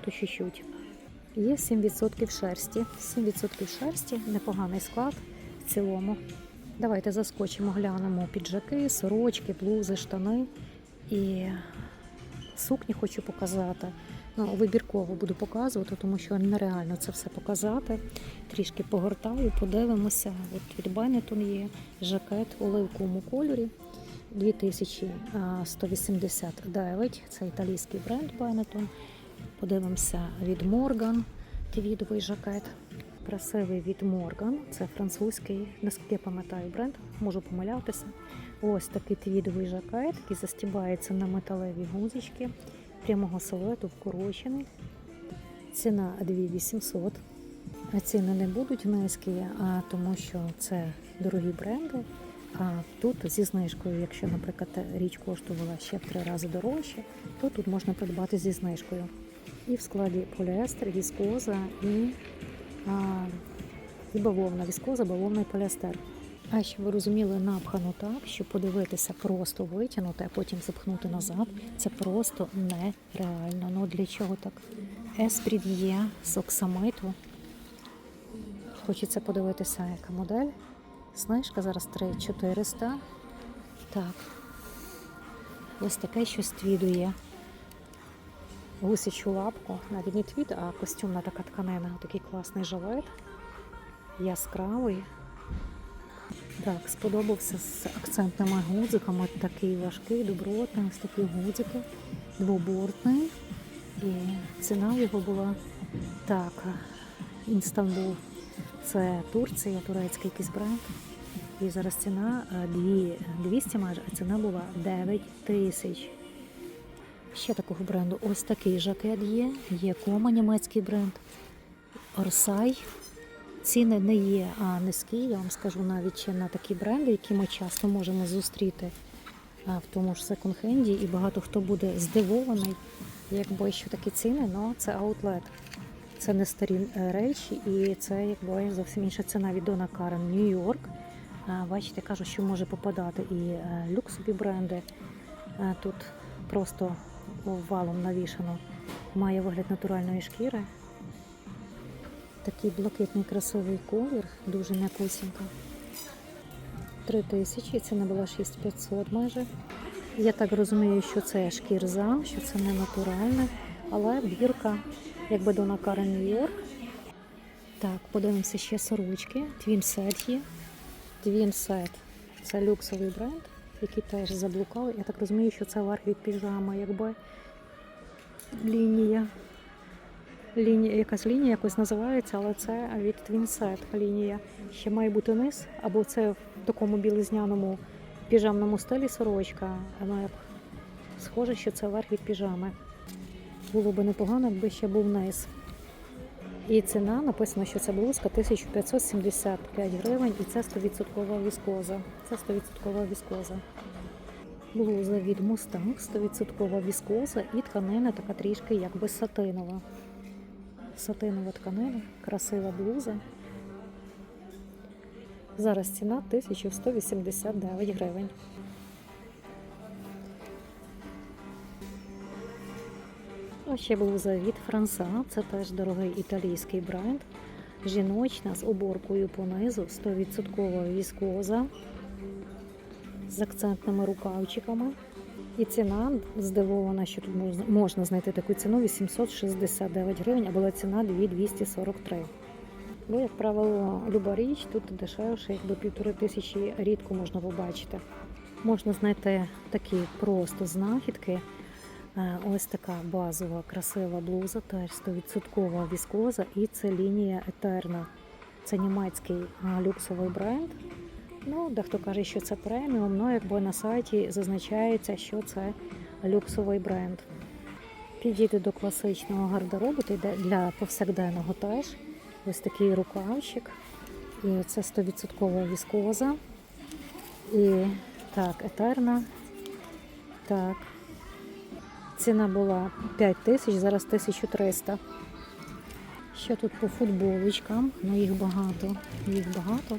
Тут чуть-чуть. Є 7% шерсті. 7% шерсті, непоганий склад в цілому. Давайте заскочимо, глянемо піджаки, сорочки, блузи, штани. І сукні хочу показати. Ну, вибірково буду показувати, тому що нереально це все показати. Трішки погортаю, подивимося. От від Benetton є жакет у оливковому кольорі. 2189. Це італійський бренд Benetton. Подивимося від Morgan, твідовий жакет. Красивий від Morgan. Це французький, наскільки я пам'ятаю бренд, можу помилятися. Ось такий твідовий жакет, який застібається на металеві гузички, прямого силуету вкорочений. Ціна 2800. А ціни не будуть низькі, а тому що це дорогі бренди. А тут зі знижкою, якщо, наприклад, річ коштувала ще в три рази дорожче, то тут можна придбати зі знижкою. І в складі поліестер, віскоза і, а, і бавовна. Віскоза, бавовна і поліестер. А щоб ви розуміли, напхано так, що подивитися, просто витягнути, а потім запхнути назад. Це просто нереально. Ну для чого так? Еспрід'є з оксамиту. Хочеться подивитися, яка модель. Знижка зараз 3400. Так. Ось таке щось твідує. Гусячу лапку, навіть не твід, а костюмна така тканина. Такий класний жилет. Яскравий. Так, сподобався з акцентними гудзиками. Такий важкий, добротний, ось такі гудзики, двобортний. І ціна його була так. Інстанбул. Це Турція, турецький якийсь бренд. І зараз ціна е, 200 майже, а ціна була 9 тисяч. Ще такого бренду. Ось такий жакет є. Є кома німецький бренд. Орсай. Ціни не є а, низькі, я вам скажу навіть ще на такі бренди, які ми часто можемо зустріти в тому ж секонд-хенді, і багато хто буде здивований, якби що такі ціни, але це аутлет. Це не старі е, речі, і це якби зовсім інша ціна від Дона Карен Нью-Йорк. Бачите, кажуть, що може попадати і е, люксові бренди. Тут просто валом навішано. Має вигляд натуральної шкіри. Такий блакитний красивий колір, дуже м'якусінько. 3 тисячі, ціна була 6500 майже. Я так розумію, що це шкірза, що це не натуральне, але бірка, якби до Накара Нью-Йорк. Так, подивимося ще сорочки. Set є. Set – це люксовий бренд, який теж заблукав. Я так розумію, що це верх від піжами, якби лінія. Лінія, якась лінія якось називається, але це від Twinset лінія. Ще має бути низ, або це в такому білизняному піжамному стилі сорочка. Вона як схоже, що це верх від піжами. Було би непогано, якби ще був низ. І ціна написано, що це блузка 1575 гривень, і це 100% віскоза. Це 100% віскоза. Блуза від Mustang, 100% віскоза і тканина така трішки якби сатинова. Сатинова тканина, красива блуза. Зараз ціна 1189 гривень. Ще блуза від Франса. Це теж дорогий італійський бренд. Жіночна з оборкою понизу, 100% віскоза з акцентними рукавчиками. І ціна здивована, що тут можна, знайти таку ціну 869 гривень, а була ціна 2243. Бо, як правило, люба річ тут дешевше, якби півтори тисячі рідко можна побачити. Можна знайти такі просто знахідки. Е, Ось така базова красива блуза, теж 100% віскоза, і це лінія Етерна. Це німецький е, люксовий бренд. Ну, дехто каже, що це преміум, але якби на сайті зазначається, що це люксовий бренд. Підійде до класичного гардеробу, то йде для повсякденного теж. Ось такий рукавчик. І це 100% віскоза. І так, етерна. Так. Ціна була 5 тисяч, зараз 1300. Що тут по футболочкам? Ну їх багато. Їх багато.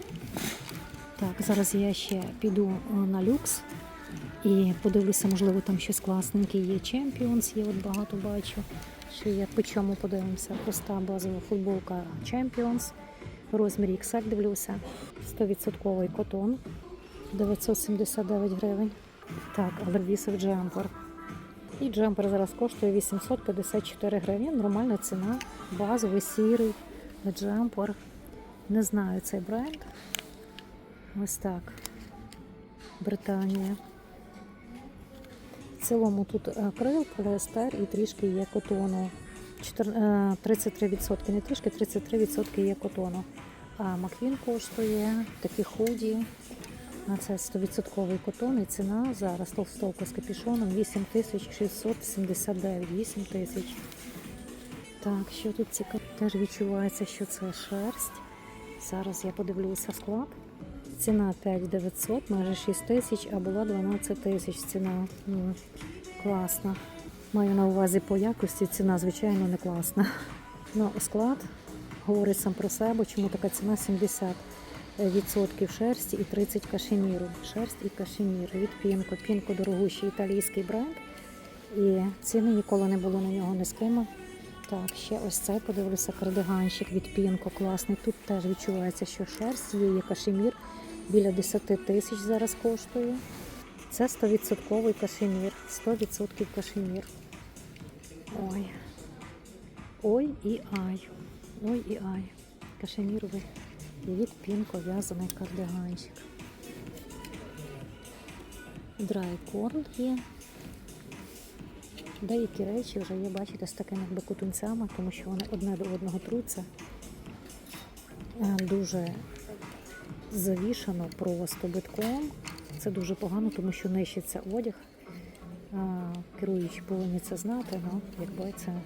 Так, зараз я ще піду е, на люкс і подивлюся, можливо, там щось класненьке є. Champions є, от багато бачу. Ще є по чому подивимося. Проста базова футболка Champions. Розмір XL дивлюся. 100% котон. 979 гривень. Так, Алервісов джемпер. І джемпер зараз коштує 854 гривні. Нормальна ціна. Базовий сірий джемпер. Не знаю цей бренд. Ось так. Британія. В цілому тут е, крил, поліестер і трішки є котону. Е, 33%, не трішки, 33% є котону. А Маквін коштує такі худі. А це 100% котон і ціна зараз толстовка з капюшоном 8679, 8 тисяч. Так, що тут цікаво? Теж відчувається, що це шерсть. Зараз я подивлюся склад. Ціна 5900, майже 6 тисяч, а була 12 тисяч ціна. М, класна. Маю на увазі по якості, ціна, звичайно, не класна. Ну, склад говорить сам про себе, чому така ціна 70 відсотків шерсті і 30 кашеміру. Шерсть і кашемір від Пінко. Пінко дорогущий італійський бренд. І ціни ніколи не було на нього низькими. Так, ще ось цей подивлюся кардиганчик від Пінко. Класний. Тут теж відчувається, що шерсть є, є кашемір. Біля 10 тисяч зараз коштує. Це 100% кашемір. 100% кашемір. Ой. Ой і ай. Ой і ай. Кашеміровий. І від Пінко в'язаний кардиганчик. Драйкорн є. Деякі речі вже є, бачите, з такими якби кутунцями, тому що вони одне до одного труться. Е, Дуже завішано просто битком. Це дуже погано, тому що нищиться одяг. Керуючі повинні це знати, але якби це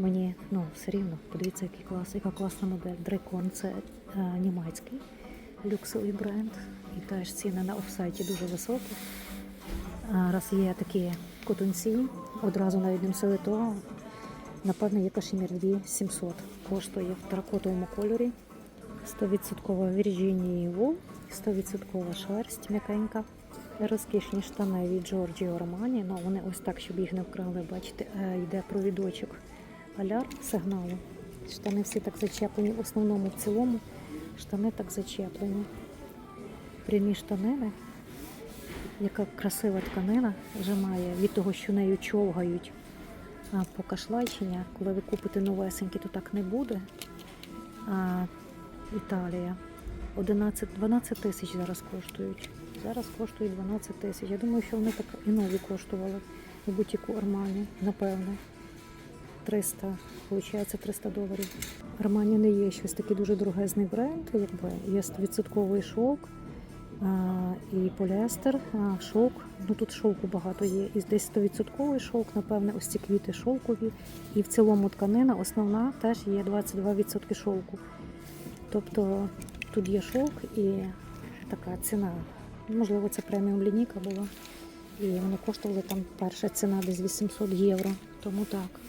мені ну, все рівно. Подивіться, який клас, яка класна модель. Дрейкон це е, німецький люксовий бренд. І теж ціни на офсайті дуже високі. Раз є такі котунці, одразу навіть не мсили того. Напевно, є кашемір 2700. Коштує в теракотовому кольорі. 100% Virginia Wool, 100% шерсть м'якенька. Розкішні штани від Giorgio Armani. Ну, вони ось так, щоб їх не вкрали. Бачите, е, йде провідочок алярм сигналу. Штани всі так зачеплені. В основному в цілому штани так зачеплені. Прямі штанини. Яка красива тканина вже має від того, що нею човгають а, покашлачення. Коли ви купите новесенькі, то так не буде. А, Італія. 11, 12 тисяч зараз коштують. Зараз коштують 12 тисяч. Я думаю, що вони так і нові коштували у бутіку Армані, напевно. 300, виходить, 300 доларів. Армані не є щось такий дуже дорогезний бренд, якби є 100% шовк і поліестер, шовк. Ну тут шовку багато є. І десь 100% шовк, напевне, ось ці квіти шовкові. І в цілому тканина основна теж є 22% шовку. Тобто тут є шовк і така ціна. Можливо, це преміум лінійка була. І вони коштували там перша ціна десь 800 євро. Тому так.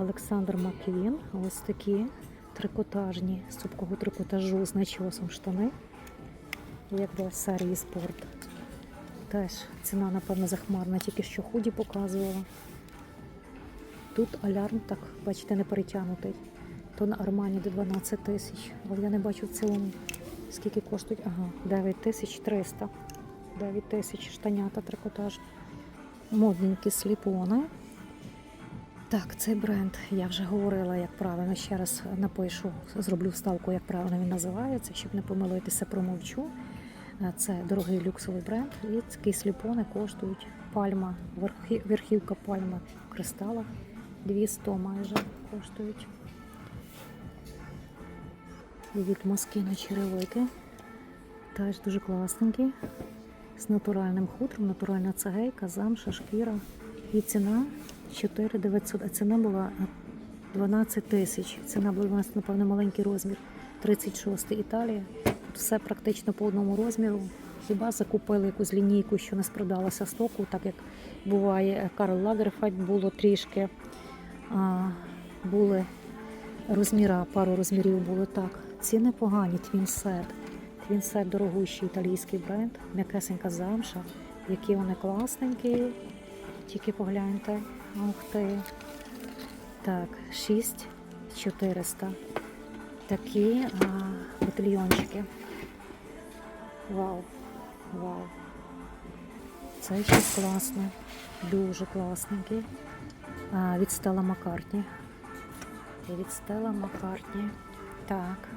Олександр Маквін. Ось такі трикотажні з цупкого трикотажу з начосом штани. Якби серії спорт. Теж ціна, напевно, захмарна, тільки що худі показувала. Тут алярм, так, бачите, не перетягнутий. То на Армані до 12 тисяч. Але я не бачу в цілому, скільки коштують. Ага, 9 тисяч 300. 9 тисяч штанята трикотаж. Модненькі сліпони. Так, цей бренд, я вже говорила, як правильно. Ще раз напишу, зроблю вставку, як правильно він називається, щоб не помилитися, промовчу. Е, Це дорогий люксовий бренд. І такі сліпони коштують пальма, верхівка пальми в кристалах. 200 майже коштують. І від Москіна черевики. Теж дуже класненькі. З натуральним хутром, натуральна цегейка, замша, шкіра. І ціна 4900, а ціна була 12 тисяч. Ціна була у нас, напевно, маленький розмір. 36 Італія. Все практично по одному розміру. Хіба закупили якусь лінійку, що не спродалася стоку, так як буває Карл Лагерфельд було трішки. А, були розміра, пару розмірів було так. Ціни погані, твінсет. Твінсет дорогущий італійський бренд, м'якесенька замша, які вони класненькі. Тільки погляньте. Ух ти. Так, 6400. Такі а, батальйончики. Вау. Вау. Це щось класне. Дуже класненький. А, від Стела Маккартні. Від Стела Маккартні. Так.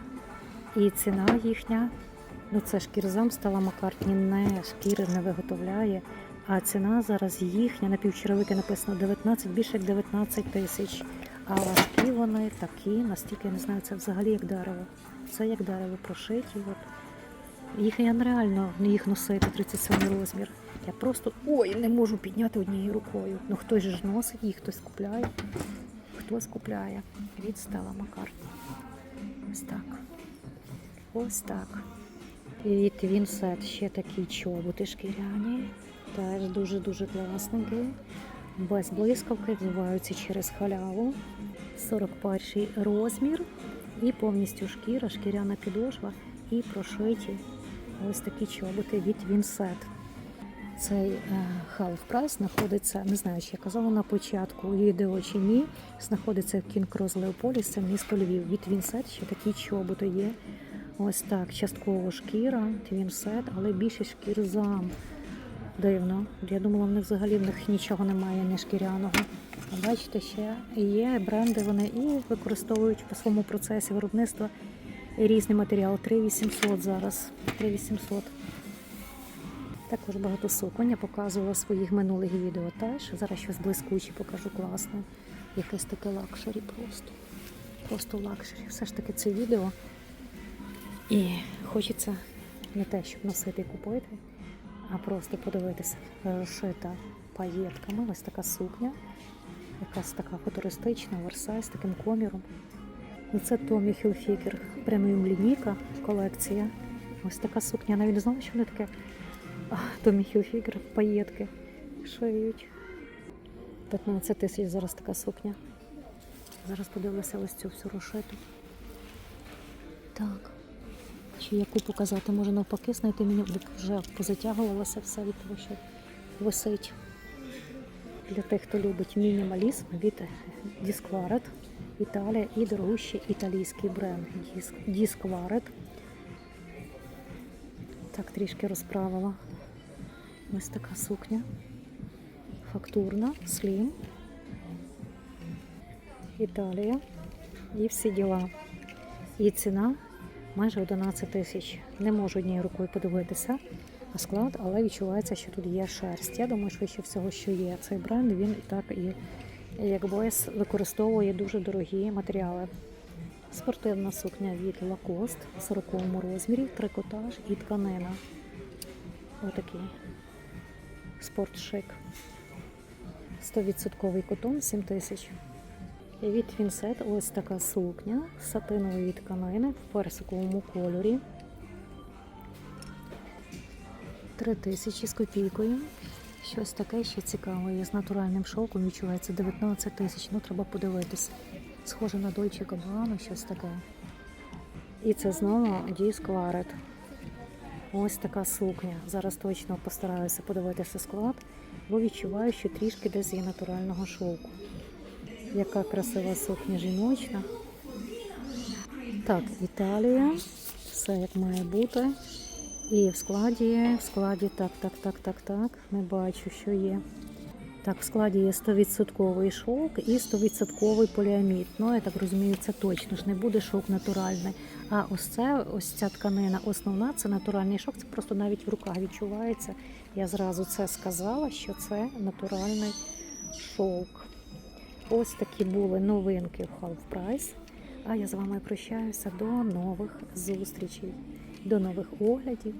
І ціна їхня. Ну це ж кірзам Стела Маккартні не шкіри не виготовляє. А ціна зараз їхня на півчеревики написано 19, більше як 19 тисяч. А важкі вони такі, настільки я не знаю, це взагалі як дерево. Це як дерево прошиті. От. Їх я нереально не їх носити 37 розмір. Я просто ой, не можу підняти однією рукою. Ну хтось ж носить їх, хтось купляє. Хтось купляє. Від Стела Маккартні. Ось так. Ось так. І від Вінсет ще такі чоботи шкіряні. Теж дуже-дуже класненькі. Без блискавки відбуваються через халяву. 41 розмір. І повністю шкіра, шкіряна підошва і прошиті ось такі чоботи від Вінсет. Цей е, half price знаходиться, не знаю, чи я казала на початку відео чи ні. Знаходиться в Cross Leopolis, це місто Львів. Від Вінсет ще такі чоботи є. Ось так, частково шкіра, твінсет, але більше шкірзам. Дивно. Я думала, в них взагалі в них нічого немає, не шкіряного. А бачите, ще є бренди, вони і використовують по своєму процесі виробництва різний матеріал. 3800 зараз. 3800. Також багато суконь. Я показувала в своїх минулих відео теж. Зараз щось блискуче покажу класне. Якесь таке лакшері просто. Просто лакшері. Все ж таки це відео. І хочеться не те, щоб носити і купити, а просто подивитися. Розшита паєтками. Ось така сукня. Якась така футуристична, версай з таким коміром. І це Томі Хілфікер, преміум лінійка, колекція. Ось така сукня. Я навіть не знала, що вони таке. Томі Хілфікер, паєтки шиють. 15 тисяч зараз така сукня. Зараз подивлюся ось цю всю розшиту. Так. Чи яку показати, може навпаки знайти мені вже позатягувалося все від того, що висить. Для тих, хто любить мінімалізм від Disquaret, Італія і дорогущий італійський бренд Disquaret. Так, трішки розправила. Ось така сукня. Фактурна, слім. Італія. І всі діла. І ціна майже 11 тисяч. Не можу однією рукою подивитися на склад, але відчувається, що тут є шерсть. Я думаю, швидше всього, що є. Цей бренд він і так і якби використовує дуже дорогі матеріали. Спортивна сукня від Lacoste в 40 розмірі, трикотаж і тканина. Отакий спортшик. 100% котон 7 тисяч. Від Вінсет ось така сукня сатинової тканини в персиковому кольорі. 3 тисячі з копійкою. Щось таке ще цікаве. Є з натуральним шовком відчувається 19 тисяч. Ну, треба подивитися. Схоже на Dolce Gabbana, щось таке. І це знову Disquaret. Ось така сукня. Зараз точно постараюся подивитися склад, бо відчуваю, що трішки десь є натурального шовку. Яка красива сукня жіночна. Так, Італія. Все як має бути. І в складі, в складі, так, так, так, так, так. Не бачу, що є. Так, в складі є 100% шовк і 100% поліамід. Ну, я так розумію, це точно ж не буде шовк натуральний. А ось це, ось ця тканина основна, це натуральний шовк, це просто навіть в руках відчувається. Я зразу це сказала, що це натуральний шовк. Ось такі були новинки в Half Price. А я з вами прощаюся до нових зустрічей, до нових оглядів.